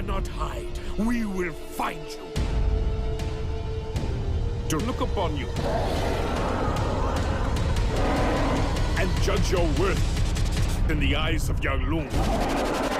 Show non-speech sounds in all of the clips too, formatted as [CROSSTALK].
cannot hide. We will find you. To look upon you and judge your worth in the eyes of Yang Lung.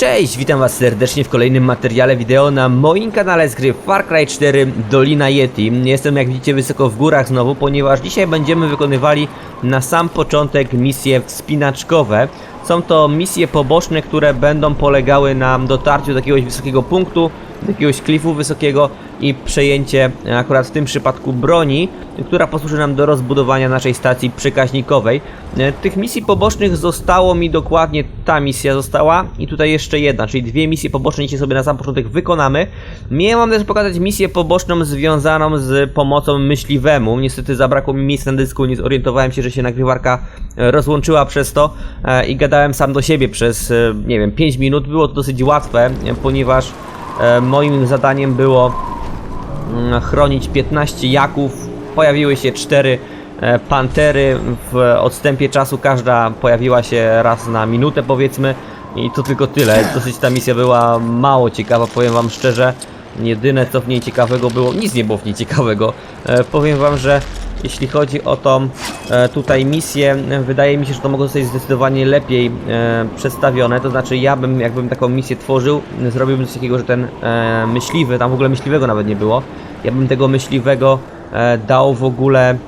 Cześć, witam was serdecznie w kolejnym materiale wideo na moim kanale z gry Far Cry 4 Dolina Yeti. Jestem jak widzicie wysoko w górach znowu, ponieważ dzisiaj będziemy wykonywali na sam początek misje wspinaczkowe. Są to misje poboczne, które będą polegały na dotarciu do jakiegoś wysokiego punktu, jakiegoś klifu wysokiego i przejęcie e, akurat w tym przypadku broni, która posłuży nam do rozbudowania naszej stacji przekaźnikowej. E, Tych misji pobocznych zostało mi dokładnie ta misja została i tutaj jeszcze jedna, czyli dwie misje poboczne dzisiaj sobie na sam początek wykonamy. Miałem też pokazać misję poboczną związaną z pomocą myśliwemu. Niestety zabrakło mi miejsca na dysku, nie zorientowałem się, że się nagrywarka e, rozłączyła przez to i gadałem sam do siebie przez, nie wiem, 5 minut. Było to dosyć łatwe, ponieważ moim zadaniem było mm, chronić 15 jaków. Pojawiły się 4 e, pantery. W odstępie czasu każda pojawiła się raz na minutę powiedzmy. I to tylko tyle. Dosyć ta misja była mało ciekawa, powiem wam szczerze. Jedyne co w niej ciekawego było, nic nie było w niej ciekawego. E, powiem wam, że jeśli chodzi o tą e, tutaj misję, wydaje mi się, że to mogło zostać zdecydowanie lepiej e, przedstawione. To znaczy, ja bym, jakbym taką misję tworzył, zrobiłbym coś takiego, że ten e, myśliwy, tam w ogóle myśliwego nawet nie było. Ja bym tego myśliwego dał w ogóle mm,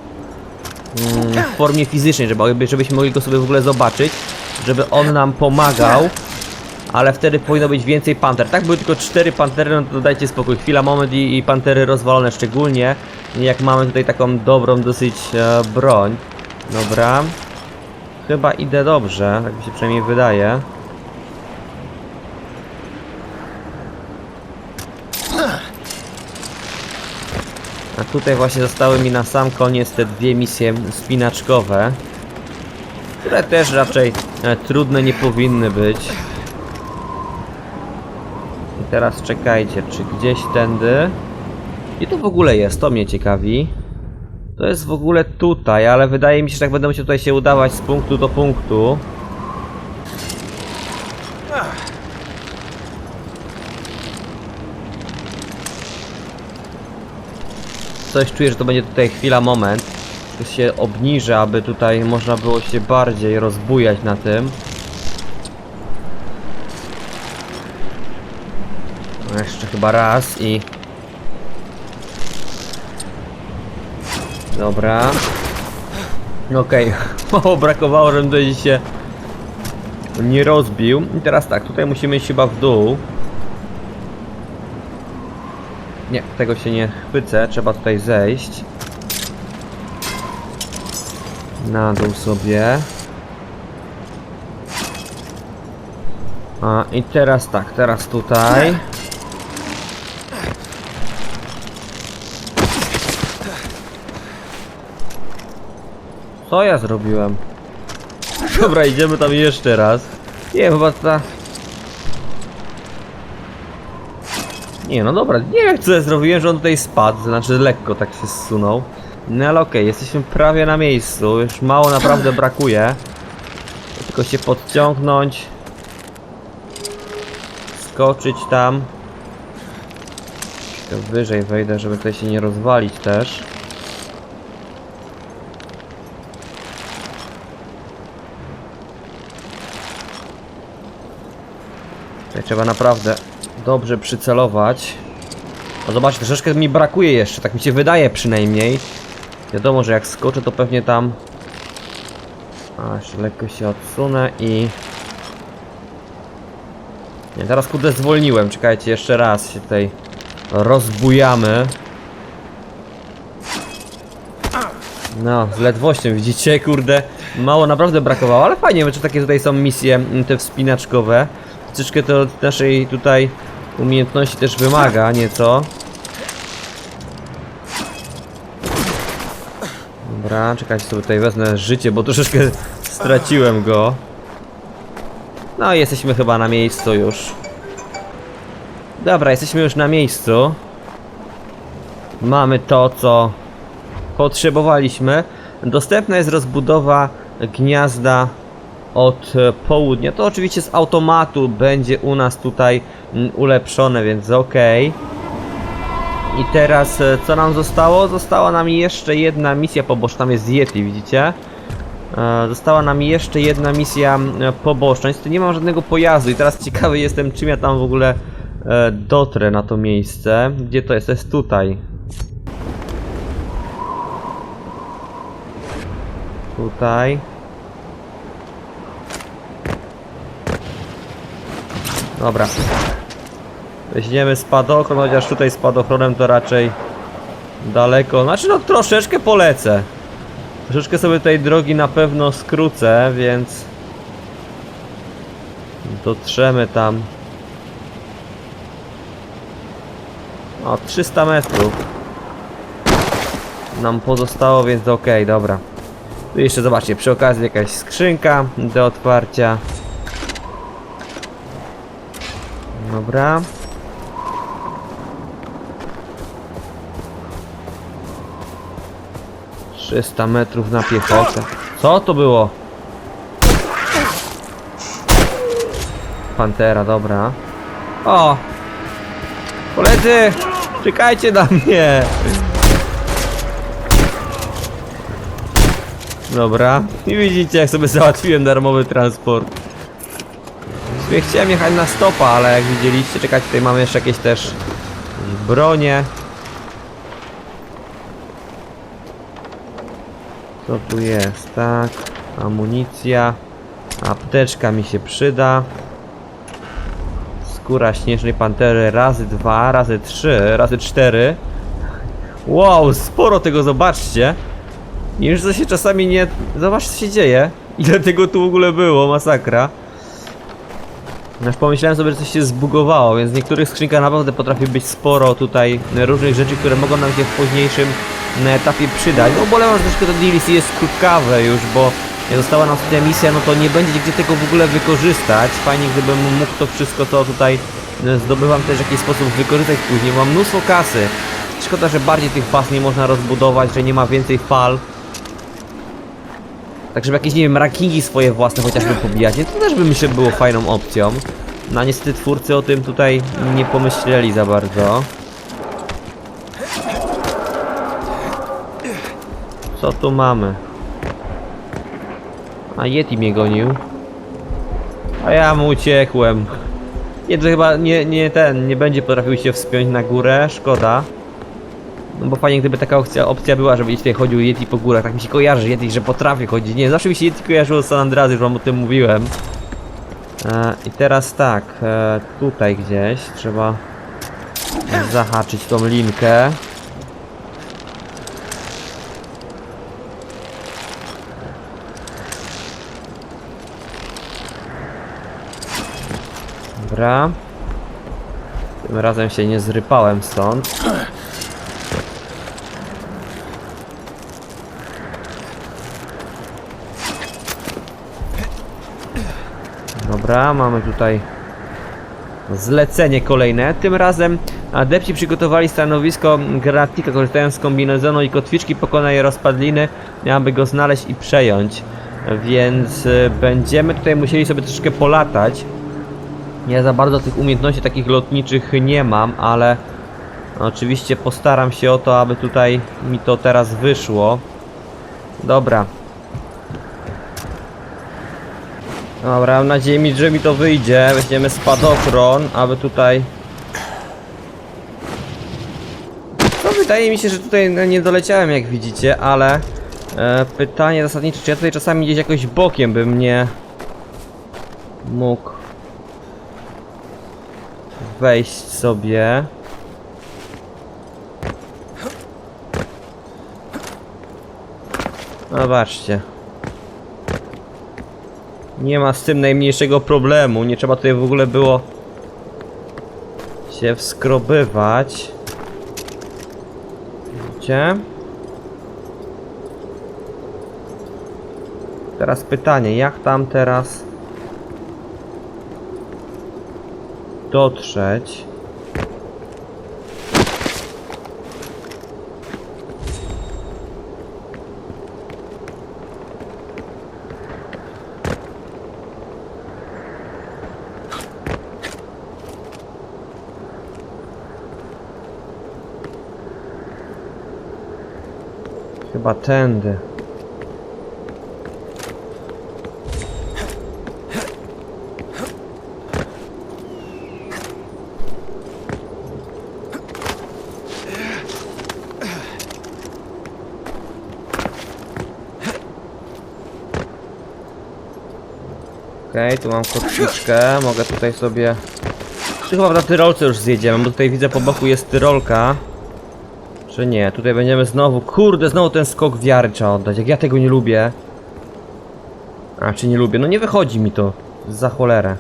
w formie fizycznej, żeby, żebyśmy mogli go sobie w ogóle zobaczyć, żeby on nam pomagał. Ale wtedy powinno być więcej panter. Tak były tylko cztery pantery, no to dajcie spokój. Chwila, moment i, i pantery rozwalone szczególnie. Jak mamy tutaj taką dobrą dosyć e, broń. Dobra. Chyba idę dobrze, tak mi się przynajmniej wydaje. A tutaj właśnie zostały mi na sam koniec te dwie misje spinaczkowe. Które też raczej e, trudne nie powinny być. I teraz czekajcie, czy gdzieś tędy... I tu w ogóle jest, to mnie ciekawi. To jest w ogóle tutaj, ale wydaje mi się, że tak będę musiał tutaj się udawać z punktu do punktu. Coś czuję, że to będzie tutaj chwila, moment. To się obniżę, aby tutaj można było się bardziej rozbujać na tym. No Jeszcze chyba raz i... Dobra. Okej, [LAUGHS] mało brakowało, żebym tutaj się nie rozbił. I teraz tak, tutaj musimy iść chyba w dół. Nie, tego się nie chwycę, trzeba tutaj zejść. Na dół sobie. A, i teraz tak, teraz tutaj. Co ja zrobiłem? Dobra, idziemy tam jeszcze raz. Nie, chyba ta... Nie, no dobra, nie wiem co ja zrobiłem, że on tutaj spadł, znaczy lekko tak się zsunął. No ale okej, jesteśmy prawie na miejscu, już mało naprawdę brakuje. Tylko się podciągnąć. Skoczyć tam. Wyżej wejdę, żeby tutaj się nie rozwalić też. Tutaj trzeba naprawdę dobrze przycelować. No zobaczcie, troszeczkę mi brakuje jeszcze, tak mi się wydaje przynajmniej. Wiadomo, że jak skoczę to pewnie tam... A, jeszcze lekko się odsunę i... Nie, teraz kurde zwolniłem, czekajcie, jeszcze raz się tutaj rozbujamy. No, z ledwością, widzicie, kurde, mało naprawdę brakowało, ale fajnie, że takie tutaj są misje mm, te wspinaczkowe. Troszeczkę to naszej tutaj umiejętności też wymaga nieco. Dobra, czekajcie sobie tutaj wezmę życie, bo troszeczkę straciłem go. No i jesteśmy chyba na miejscu już. Dobra, jesteśmy już na miejscu. Mamy to, co potrzebowaliśmy. Dostępna jest rozbudowa gniazda od e, południa. To oczywiście z automatu będzie u nas tutaj mm, ulepszone, więc ok. I teraz e, co nam zostało? Została nam jeszcze jedna misja poboczna, tam jest Yeti, widzicie? E, Została nam jeszcze jedna misja poboczna, niestety nie mam żadnego pojazdu i teraz ciekawy jestem czym ja tam w ogóle dotrę na to miejsce. Gdzie to jest? To jest tutaj. Tutaj. Dobra. Weźmiemy spadochron, chociaż tutaj spadochronem to raczej daleko. Znaczy no troszeczkę polecę. Troszeczkę sobie tej drogi na pewno skrócę, więc dotrzemy tam. O, 300 metrów nam pozostało, więc okej, dobra. Tu jeszcze zobaczcie, przy okazji jakaś skrzynka do otwarcia. Dobra. Trzysta metrów na piechotę. Co to było? Pantera, dobra. O! Koledzy! Czekajcie na mnie! Dobra. I widzicie jak sobie załatwiłem darmowy transport. Chciałem jechać na stopa, ale jak widzieliście, czekajcie, tutaj mamy jeszcze jakieś też bronie. Co tu jest? Tak, amunicja. Apteczka mi się przyda. Skóra śnieżnej pantery razy dwa, razy trzy, razy cztery. Wow, sporo tego, zobaczcie. Już to się czasami nie... Zobacz co się dzieje. Ile tego tu w ogóle było, masakra. Aż pomyślałem sobie, że coś się zbugowało, więc w niektórych skrzynkach naprawdę potrafi być sporo tutaj różnych rzeczy, które mogą nam się w późniejszym etapie przydać. No bolewam, że troszkę to DLC jest krótkawe już, bo została nam tutaj misja, no to nie będzie gdzie tego w ogóle wykorzystać. Fajnie gdybym mógł to wszystko, co tutaj e, zdobywam też w jakiś sposób wykorzystać później. Mam mnóstwo kasy. Szkoda, że bardziej tych pas nie można rozbudować, że nie ma więcej fal. Tak żeby jakieś, nie wiem, rankingi swoje własne chociażby pobijać, nie? to też by myślę było fajną opcją. No niestety twórcy o tym tutaj nie pomyśleli za bardzo. Co tu mamy? A Yeti mnie gonił. A ja mu uciekłem. Nie, to chyba nie, nie ten, nie będzie potrafił się wspiąć na górę, szkoda. No bo fajnie gdyby taka opcja, opcja była, żeby tutaj chodził Yeti po górach, tak mi się kojarzy Yeti, że potrafi chodzić. Nie, zawsze mi się Yeti kojarzyło z San Andreas, już wam o tym mówiłem. E, I teraz tak, e, tutaj gdzieś trzeba zahaczyć tą linkę. Dobra. Tym razem się nie zrypałem stąd. Dobra, mamy tutaj zlecenie kolejne. Tym razem adepci przygotowali stanowisko granatnika, korzystając z kombinezonu i kotwiczki pokonaj rozpadliny, aby go znaleźć i przejąć. Więc y, będziemy tutaj musieli sobie troszeczkę polatać. Ja za bardzo tych umiejętności takich lotniczych nie mam, ale oczywiście postaram się o to, aby tutaj mi to teraz wyszło. Dobra, Dobra, mam nadzieję, że mi to wyjdzie. Weźmiemy spadochron, aby tutaj... No wydaje mi się, że tutaj no, nie doleciałem jak widzicie, ale... E, pytanie zasadnicze, czy ja tutaj czasami gdzieś jakoś bokiem bym nie... Mógł... Wejść sobie... Zobaczcie. Nie ma z tym najmniejszego problemu. Nie trzeba tutaj w ogóle było się wskrobywać. Widzicie? Teraz pytanie, jak tam teraz dotrzeć? Chyba tędy. Okej, tu mam kotwiczkę, mogę tutaj sobie... Czy chyba na tyrolce już zjedziemy, bo tutaj widzę po boku jest tyrolka. Czy nie? Tutaj będziemy znowu... Kurde, znowu ten skok wiary trzeba oddać, jak ja tego nie lubię. A, czy nie lubię? No nie wychodzi mi to. Za cholerę.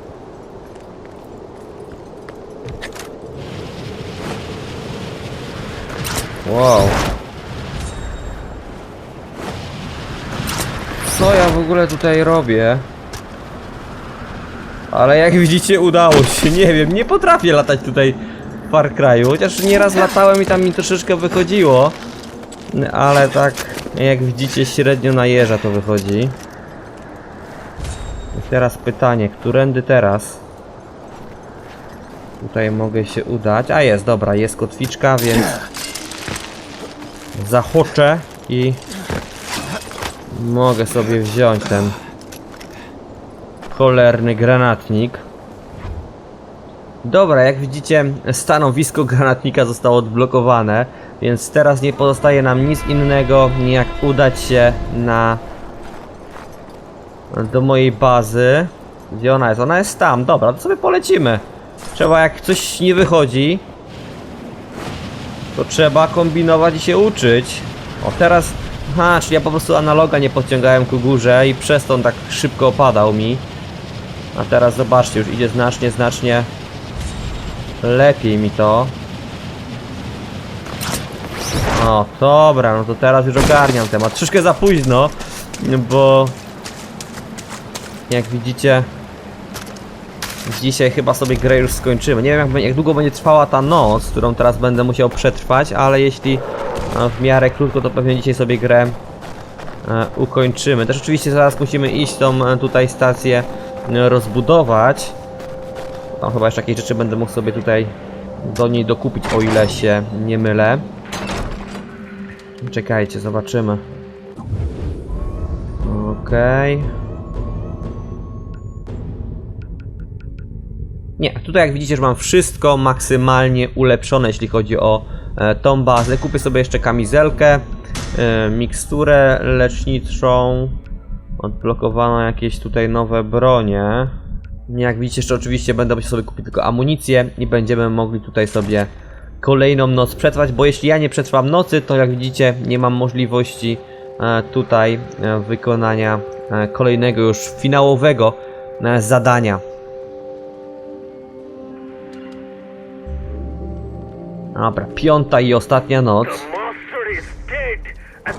Wow. Co ja w ogóle tutaj robię? Ale jak widzicie udało się, nie wiem, nie potrafię latać tutaj Far Cry'u, chociaż nieraz latałem i tam mi troszeczkę wychodziło. Ale tak, jak widzicie średnio na jeża to wychodzi. I teraz pytanie, którędy teraz? Tutaj mogę się udać, a jest, dobra, jest kotwiczka, więc zachoczę i mogę sobie wziąć ten cholerny granatnik. Dobra, jak widzicie, stanowisko granatnika zostało odblokowane, więc teraz nie pozostaje nam nic innego, jak udać się na do mojej bazy. Gdzie ona jest? Ona jest tam, dobra, to sobie polecimy. Trzeba, jak coś nie wychodzi, to trzeba kombinować i się uczyć. O, teraz... Aha, czyli ja po prostu analoga nie podciągałem ku górze i przez to on tak szybko opadał mi. A teraz zobaczcie, już idzie znacznie, znacznie lepiej mi to. O, dobra, no to teraz już ogarniam temat. Troszkę za późno, bo jak widzicie dzisiaj chyba sobie grę już skończymy. Nie wiem jak, jak długo będzie trwała ta noc, którą teraz będę musiał przetrwać, ale jeśli e, w miarę krótko, to pewnie dzisiaj sobie grę e, ukończymy. Też oczywiście zaraz musimy iść tą e, tutaj stację rozbudować. O, chyba jeszcze jakieś rzeczy będę mógł sobie tutaj do niej dokupić, o ile się nie mylę. Czekajcie, zobaczymy. Okej. Nie, tutaj jak widzicie, że mam wszystko maksymalnie ulepszone, jeśli chodzi o e, tą bazę. Kupię sobie jeszcze kamizelkę, e, miksturę leczniczą, odblokowano jakieś tutaj nowe bronie. Jak widzicie, jeszcze oczywiście będę musiał sobie kupić tylko amunicję i będziemy mogli tutaj sobie kolejną noc przetrwać, bo jeśli ja nie przetrwam nocy, to jak widzicie, nie mam możliwości e, tutaj e, wykonania e, kolejnego już finałowego zadania. Dobra, piąta i ostatnia noc. The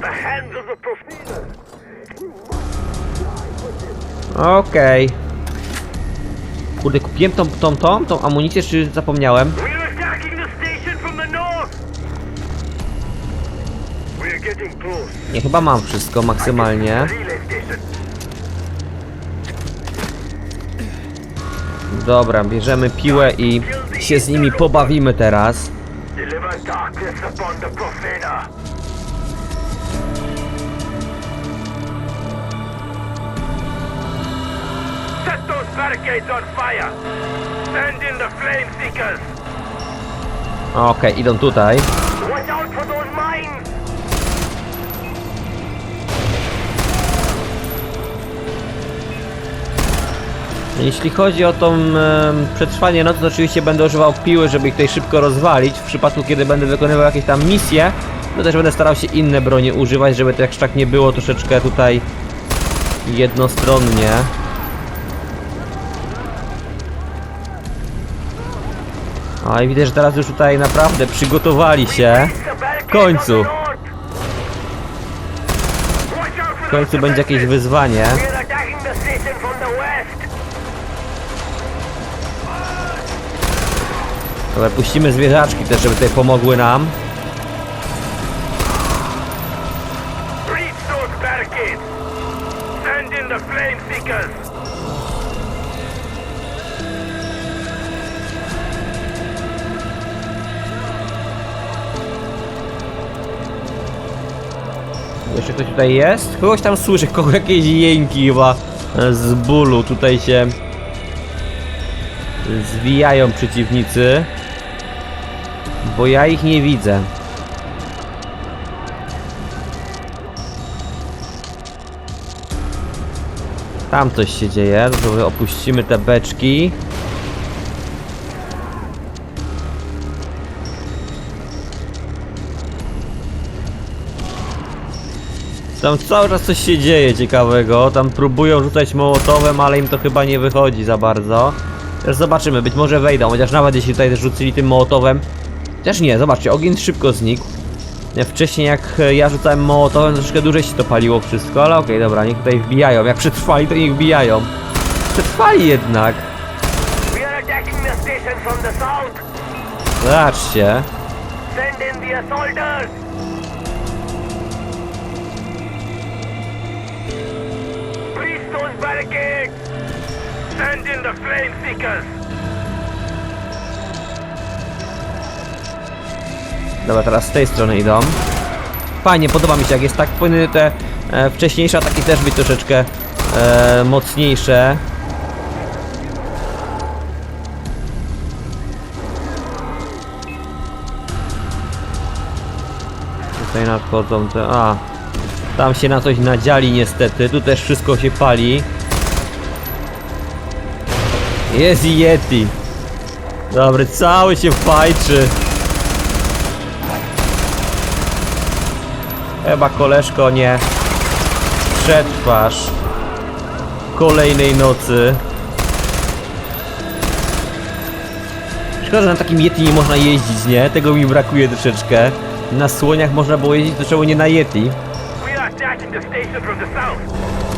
master Kurde, kupiłem tą, tą, tą, tą amunicję, czy zapomniałem? Nie, chyba mam wszystko maksymalnie. Dobra, bierzemy piłę i się z nimi pobawimy teraz. Deliver darkness upon the profaner. Barricades on fire. Send in the flame seekers. Okej, idą tutaj. Watch out for those mines. Jeśli chodzi o tą em, przetrwanie nocy, to oczywiście będę używał piły, żeby ich tutaj szybko rozwalić. W przypadku, kiedy będę wykonywał jakieś tam misje, to też będę starał się inne bronie używać, żeby to jak tak nie było troszeczkę tutaj jednostronnie. A i widzę, że teraz już tutaj naprawdę przygotowali się. Barricades końcu. W końcu będzie jakieś wyzwanie. Dobra, puścimy zwierzaczki też, żeby tutaj pomogły nam. Jeszcze ktoś tutaj jest? Kogoś tam słyszę, kogo jakieś jęki chyba z bólu tutaj się zwijają przeciwnicy. Bo ja ich nie widzę. Tam coś się dzieje, sobie opuścimy te beczki. Tam cały czas coś się dzieje ciekawego. Tam próbują rzucać mołotowem, ale im to chyba nie wychodzi za bardzo. Też zobaczymy, być może wejdą, chociaż nawet jeśli tutaj też rzucili tym mołotowem. Chociaż nie, zobaczcie, ogień szybko znikł. Nie, Wcześniej jak e, ja rzucałem mołotowem, troszkę dłużej się to paliło wszystko, ale okej, dobra, niech tutaj wbijają. Jak przetrwali, to niech wbijają. Przetrwali jednak. Zobaczcie. Send in the assaulters. Barricades. Send in the flame seekers. Dobra, teraz z tej strony idą. Fajnie, podoba mi się, jak jest tak powinny te e, wcześniejsze ataki też być troszeczkę e, mocniejsze. Tutaj nadchodzą te... a Tam się na coś nadziali niestety, tu też wszystko się pali. Jest i Yeti. Dobry, cały się fajczy. Chyba koleżko nie przetrwasz kolejnej nocy. Szkoda, że na takim Yeti nie można jeździć, nie? Tego mi brakuje troszeczkę. Na słoniach można było jeździć, czemu nie na Yeti?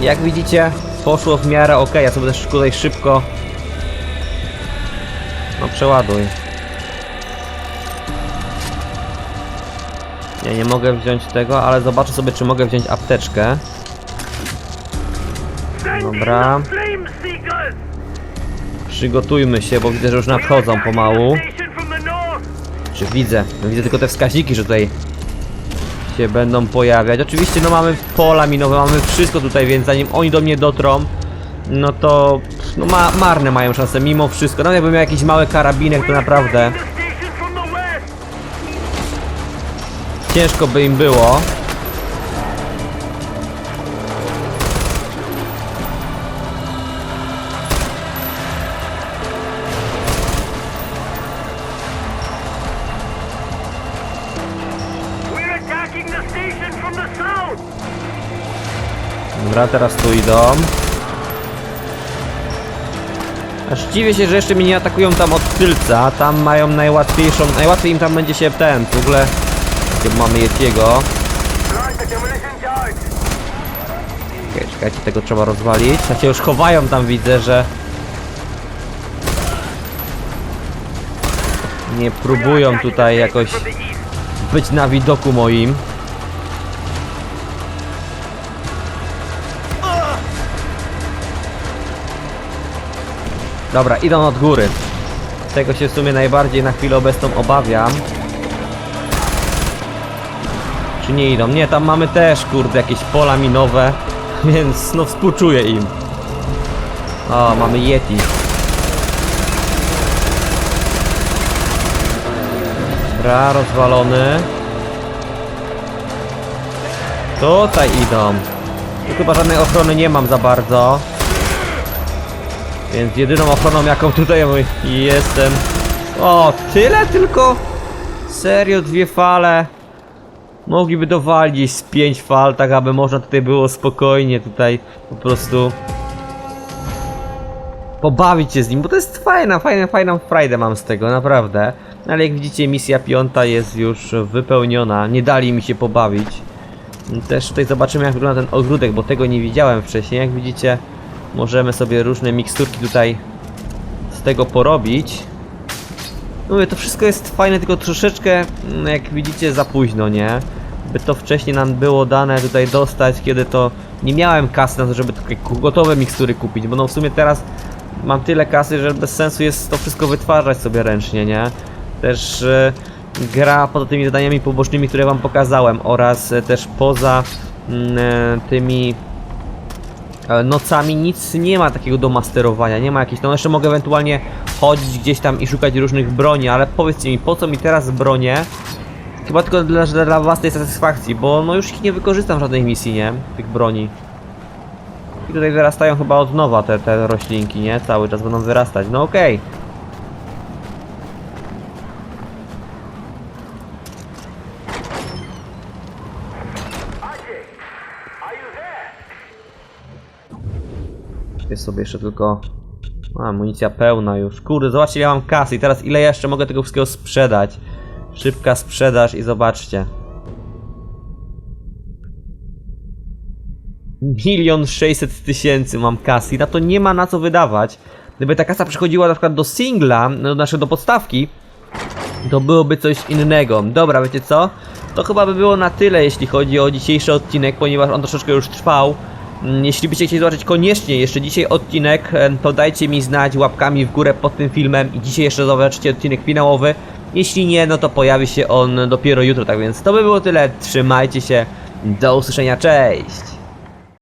Jak widzicie, poszło w miarę ok. Ja sobie też tutaj szybko. No przeładuj. Ja nie mogę wziąć tego, ale zobaczę sobie, czy mogę wziąć apteczkę. Dobra. Przygotujmy się, bo widzę, że już nadchodzą pomału. Czy widzę? No widzę tylko te wskaźniki, że tutaj się będą pojawiać. Oczywiście no mamy pola minowe, mamy wszystko tutaj, więc zanim oni do mnie dotrą, no to no ma, marne mają szanse mimo wszystko. Nawet jakbym miał jakiś mały karabinek, to naprawdę ciężko by im było. Dobra, teraz tu idą. Aż dziwię się, że jeszcze mnie nie atakują tam od tylca. Tam mają najłatwiejszą. Najłatwiej im tam będzie się ten. W ogóle. Gdzie mamy Yetiego. Okej, czekajcie, tego trzeba rozwalić. A się już chowają tam, widzę, że... Nie próbują tutaj jakoś być na widoku moim. Dobra, idą od góry. Tego się w sumie najbardziej na chwilę obecną obawiam. Czy nie idą? Nie, tam mamy też, kurde, jakieś pola minowe, [LAUGHS] więc no współczuję im. O, mamy Yeti. Dobra, rozwalony. Tutaj idą. Tu chyba żadnej ochrony nie mam za bardzo. Więc jedyną ochroną jaką tutaj jestem... O, tyle tylko? Serio, dwie fale? Mogliby dowalić z pięć fal, tak aby można tutaj było spokojnie tutaj po prostu pobawić się z nim, bo to jest fajna, fajna, fajną frajdę mam z tego, naprawdę. Ale jak widzicie misja piąta jest już wypełniona, nie dali mi się pobawić. Też tutaj zobaczymy jak wygląda ten ogródek, bo tego nie widziałem wcześniej. Jak widzicie możemy sobie różne miksturki tutaj z tego porobić. No mówię, to wszystko jest fajne, tylko troszeczkę, mm, jak widzicie, za późno, nie? By to wcześniej nam było dane tutaj dostać, kiedy to nie miałem kasy na to, żeby takie gotowe mikstury kupić, bo no w sumie teraz mam tyle kasy, że bez sensu jest to wszystko wytwarzać sobie ręcznie, nie? Też e, gra poza tymi zadaniami pobocznymi, które wam pokazałem oraz e, też poza mm, e, tymi nocami nic nie ma takiego do masterowania, nie ma jakiejś, no jeszcze mogę ewentualnie chodzić gdzieś tam i szukać różnych broni, ale powiedzcie mi, po co mi teraz bronie? Chyba tylko dla, dla własnej satysfakcji, bo no już ich nie wykorzystam w żadnej misji, nie? Tych broni. I tutaj wyrastają chyba od nowa te, te roślinki, nie? Cały czas będą wyrastać, no okej. Ajay, Jest sobie jeszcze tylko... A, amunicja pełna już. Kurde, zobaczcie ile mam kasy i teraz ile ja jeszcze mogę tego wszystkiego sprzedać. Szybka sprzedaż i zobaczcie. Milion sześćset tysięcy mam kasy i na to nie ma na co wydawać. Gdyby ta kasa przychodziła na przykład do singla, no, znaczy do podstawki, to byłoby coś innego. Dobra, wiecie co? To chyba by było na tyle, jeśli chodzi o dzisiejszy odcinek, ponieważ on troszeczkę już trwał. Jeśli byście chcieli zobaczyć koniecznie jeszcze dzisiaj odcinek, em, to dajcie mi znać łapkami w górę pod tym filmem i dzisiaj jeszcze zobaczycie odcinek finałowy. Jeśli nie, no to pojawi się on dopiero jutro, tak więc to by było tyle. Trzymajcie się, do usłyszenia, cześć!